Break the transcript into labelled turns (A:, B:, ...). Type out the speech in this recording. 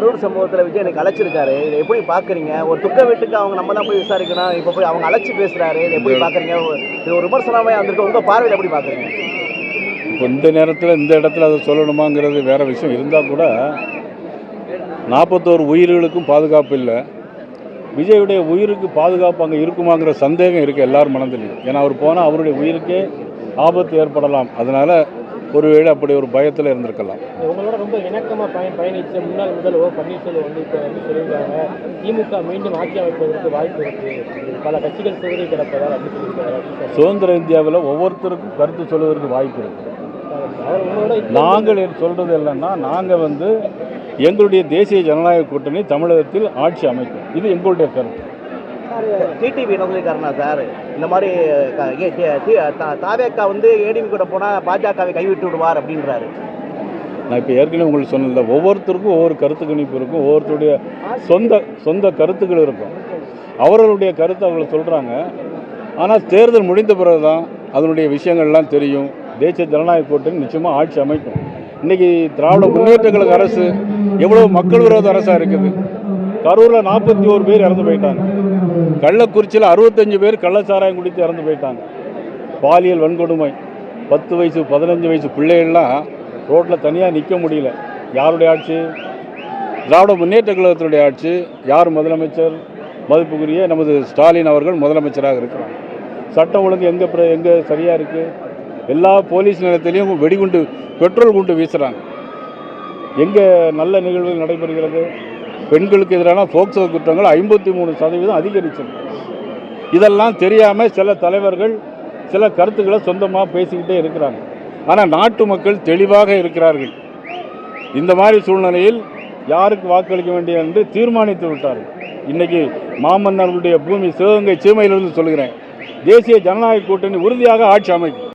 A: கரூர் சம்பவத்தில் விஜய் எனக்கு அழைச்சிருக்காரு. இதை எப்படி பார்க்குறீங்க ஒரு துக்க வீட்டுக்கு அவங்க நம்ம தான் போய் விசாரிக்கணும். இப்போ போய் அவங்க அழைச்சி பேசுகிறாரு இதை எப்படி பார்க்குறீங்க இது ஒரு விமர்சனமே வந்திருக்கு. உங்கள் பார்வையில் எப்படி பார்க்குறீங்க
B: இப்போ இந்த நேரத்தில் இந்த இடத்துல அதை சொல்லணுமாங்கிறது வேற விஷயம். இருந்தால் கூட நாற்பத்தோரு உயிர்களுக்கும் பாதுகாப்பு இல்லை. விஜயுடைய உயிருக்கு பாதுகாப்பு அங்கே இருக்குமாங்கிற சந்தேகம் இருக்குது எல்லார் மனதிலையும் ஏன்னா அவர் போனால் அவருடைய உயிருக்கே ஆபத்து ஏற்படலாம். அதனால் ஒருவேளை அப்படி ஒரு பயத்தில் இருந்திருக்கலாம்.
C: உங்களோட ரொம்ப இணக்கமாக பயன் பயணிச்ச முன்னாள் முதல்வர் ஓ பன்னீர்செல்வம் வந்து இப்போ வந்து சொல்லியிருக்காங்க. திமுக மீண்டும் ஆட்சி அமைப்பதற்கு வாய்ப்பு இருக்கு. பல கட்சிகள் சிதறி கிடப்பதால் அப்படி சொல்லியிருக்காரு
B: சுதந்திர இந்தியாவில் ஒவ்வொருத்தருக்கும் கருத்து சொல்வதற்கு வாய்ப்பு இருக்குது நாங்கள் சொல்கிறது இல்லைன்னா நாங்கள் வந்து எங்களுடைய தேசிய ஜனநாயக கூட்டணி தமிழகத்தில் ஆட்சி அமைக்கும். இது எங்களுடைய கருத்து.
A: டிடிவி என்ன சார். இந்த மாதிரி தாவேக்கா வந்து ஏடிஎம் கூட போனால் பாஜகவை கைவிட்டு விடுவார் அப்படின்றாரு.
B: நான் இப்போ ஏற்கனவே உங்களுக்கு சொன்னதில்ல ஒவ்வொருத்தருக்கும் ஒவ்வொரு கருத்து கணிப்பு இருக்கும் ஒவ்வொருத்தருடைய சொந்த சொந்த கருத்துக்கள் இருக்கும். அவர்களுடைய கருத்தை அவங்க சொல்கிறாங்க ஆனால் தேர்தல் முடிந்த பிறகு தான் அதனுடைய விஷயங்கள்லாம் தெரியும். தேசிய ஜனநாயக கூட்டணி நிச்சயமாக ஆட்சி அமைக்கும். இன்றைக்கி திராவிட முன்னேற்ற கழக அரசு எவ்வளோ மக்கள் விரோத அரசாக இருக்குது? கரூரில் நாற்பத்தி ஓரு பேர் இறந்து போயிட்டாங்க. கள்ளக்குறிச்சியில் அறுபத்தஞ்சு பேர் கள்ளச்சாராயம் குடித்து இறந்து போயிட்டாங்க. பாலியல் வன்கொடுமை. பத்து வயசு பதினஞ்சு வயசு பிள்ளைகள்லாம் ரோட்டில் தனியாக நிற்க முடியல. யாருடைய ஆட்சி? திராவிட முன்னேற்ற கழகத்தினுடைய ஆட்சி. யார் முதலமைச்சர்? மதிப்புக்குரிய நமது ஸ்டாலின் அவர்கள் முதலமைச்சராக இருக்கிறாங்க சட்டம் ஒழுங்கு எங்கே பிர எங்கே சரியாக இருக்குது எல்லா போலீஸ் நிலையத்திலையும் வெடிகுண்டு பெட்ரோல் குண்டு வீசுகிறாங்க எங்கே நல்ல நிகழ்வுகள் நடைபெறுகிறது? பெண்களுக்கு எதிரான போக்சோ குற்றங்கள் ஐம்பத்தி மூணு சதவீதம் அதிகரிச்சிருக்கு. இதெல்லாம் தெரியாமல் சில தலைவர்கள் சில கருத்துக்களை சொந்தமாக பேசிக்கிட்டே இருக்கிறாங்க. ஆனால் நாட்டு மக்கள் தெளிவாக இருக்கிறார்கள். இந்த மாதிரி சூழ்நிலையில் யாருக்கு வாக்களிக்க வேண்டிய என்று தீர்மானித்து விட்டார்கள். இன்னைக்கு மாமன்னர்களுடைய பூமி சிவகங்கை சீமையிலிருந்து சொல்கிறேன் தேசிய ஜனநாயக கூட்டணி உறுதியாக ஆட்சி அமைக்கும்.